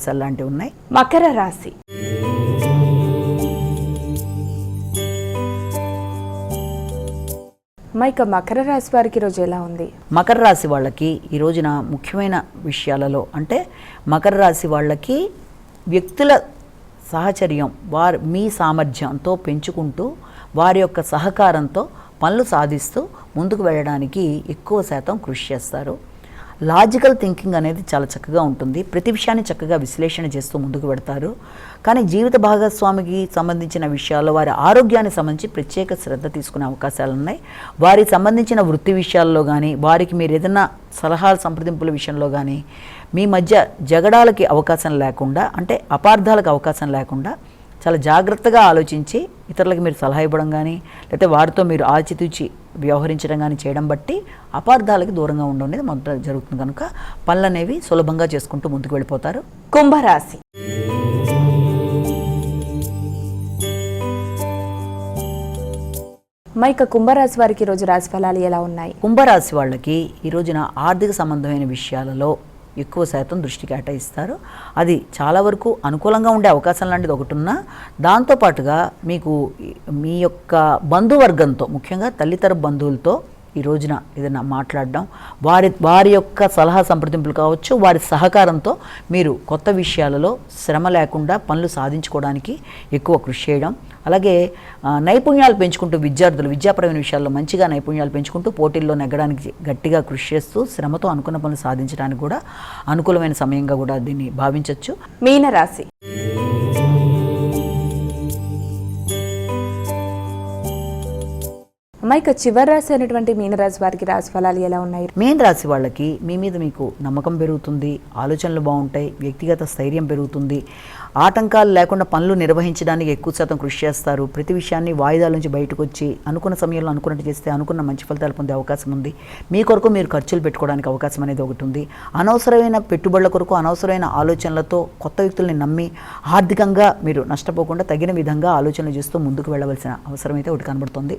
అసలు లాంటివి ఉన్నాయి. మకర రాశి. మైక మకర రాశి వారికి రోజు ఎలా ఉంది? మకర రాశి వాళ్ళకి ఈ రోజున ముఖ్యమైన విషయాలలో అంటే మకర రాశి వాళ్ళకి వ్యక్తుల సహచర్యం వారి మీ సామర్థ్యంతో పెంచుకుంటూ వారి యొక్క సహకారంతో పనులు సాధిస్తూ ముందుకు వెళ్ళడానికి ఎక్కువ శాతం కృషి చేస్తారు. లాజికల్ థింకింగ్ అనేది చాలా చక్కగా ఉంటుంది. ప్రతి విషయాన్ని చక్కగా విశ్లేషణ చేస్తూ ముందుకు పెడతారు కానీ జీవిత భాగస్వామికి సంబంధించిన విషయాల్లో వారి ఆరోగ్యానికి సంబంధించి ప్రత్యేక శ్రద్ధ తీసుకునే అవకాశాలు ఉన్నాయి వారికి సంబంధించిన వృత్తి విషయాల్లో కానీ వారికి మీరు ఏదైనా సలహాలు సంప్రదింపుల విషయంలో కానీ మీ మధ్య జగడాలకి అవకాశం లేకుండా అంటే అపార్థాలకు అవకాశం లేకుండా చాలా జాగ్రత్తగా ఆలోచించి ఇతరులకు మీరు సలహా ఇవ్వడం కానీ లేకపోతే వారితో మీరు ఆచితూచి వ్యవహరించడం కానీ చేయడం బట్టి అపార్థాలకి దూరంగా ఉండడం అనేది మొదట జరుగుతుంది కనుక పనులు అనేవి సులభంగా చేసుకుంటూ ముందుకు వెళ్ళిపోతారు. కుంభరాశి. మైక కుంభరాశి వారికి రోజు రాశి ఫలాలు ఎలా ఉన్నాయి? కుంభరాశి వాళ్ళకి ఈ రోజున ఆర్థిక సంబంధమైన విషయాలలో ఎక్కువ శాతం దృష్టి కేటాయిస్తారు. అది చాలా వరకు అనుకూలంగా ఉండే అవకాశం లాంటిది ఒకటి ఉన్నా దాంతోపాటుగా మీకు మీ యొక్క బంధువర్గంతో ముఖ్యంగా తల్లితర బంధువులతో ఈ రోజున ఏదైనా మాట్లాడడం వారి వారి యొక్క సలహా సంప్రదింపులు కావచ్చు వారి సహకారంతో మీరు కొత్త విషయాలలో శ్రమ లేకుండా పనులు సాధించుకోవడానికి ఎక్కువ కృషి చేయడం అలాగే నైపుణ్యాలు పెంచుకుంటూ విద్యార్థులు విద్యాపరమైన విషయాల్లో మంచిగా నైపుణ్యాలు పెంచుకుంటూ పోటీల్లో నెగ్గడానికి గట్టిగా కృషి చేస్తూ శ్రమతో అనుకున్న పనులు సాధించడానికి కూడా అనుకూలమైన సమయంగా కూడా దీన్ని భావించవచ్చు మీన మైక చివరి రాశి అయినటువంటి మీనరాశి వారికి రాశి ఫలాలు ఎలా ఉన్నాయి? మీన రాశి వాళ్ళకి మీ మీద మీకు నమ్మకం పెరుగుతుంది ఆలోచనలు బాగుంటాయి వ్యక్తిగత స్థైర్యం పెరుగుతుంది. ఆటంకాలు లేకుండా పనులు నిర్వహించడానికి ఎక్కువ శాతం కృషి చేస్తారు. ప్రతి విషయాన్ని వాయిదాల నుంచి బయటకు వచ్చి అనుకున్న సమయంలో అనుకున్నట్టు చేస్తే అనుకున్న మంచి ఫలితాలు పొందే అవకాశం ఉంది. మీ కొరకు మీరు ఖర్చులు పెట్టుకోవడానికి అవకాశం అనేది ఒకటి ఉంది. అనవసరమైన పెట్టుబడుల కొరకు అనవసరమైన ఆలోచనలతో కొత్త వ్యక్తుల్ని నమ్మి ఆర్థికంగా మీరు నష్టపోకుండా తగిన విధంగా ఆలోచనలు చేస్తూ ముందుకు వెళ్ళవలసిన అవసరం అయితే ఒకటి కనబడుతుంది.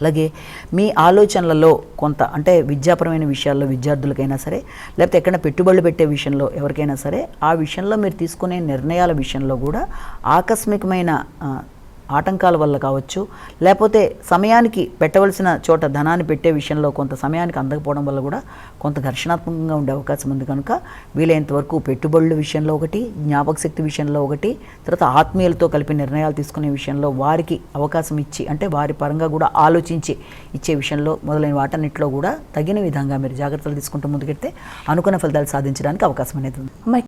అలాగే మీ ఆలోచనలలో కొంత అంటే విద్యాపరమైన విషయాల్లో విద్యార్థులకైనా సరే లేకపోతే ఎక్కడ పెట్టుబడులు పెట్టే విషయంలో ఎవరికైనా సరే ఆ విషయంలో మీరు తీసుకునే నిర్ణయాల విషయంలో కూడా ఆకస్మికమైన ఆటంకాల వల్ల కావచ్చు లేకపోతే సమయానికి పెట్టవలసిన చోట ధనాన్ని పెట్టే విషయంలో కొంత సమయానికి అందకపోవడం వల్ల కూడా కొంత ఘర్షణాత్మకంగా ఉండే అవకాశం ఉంది కనుక వీలైనంత వరకు పెట్టుబడుల విషయంలో ఒకటి జ్ఞాపక శక్తి విషయంలో ఒకటి తర్వాత ఆత్మీయులతో కలిపి నిర్ణయాలు తీసుకునే విషయంలో వారికి అవకాశం ఇచ్చి అంటే వారి పరంగా కూడా ఆలోచించి ఇచ్చే విషయంలో మొదలైన వాటన్నిటిలో కూడా తగిన విధంగా మీరు జాగ్రత్తలు తీసుకుంటూ ముందుకెడితే అనుకున్న ఫలితాలు సాధించడానికి అవకాశం అనేది ఉంది.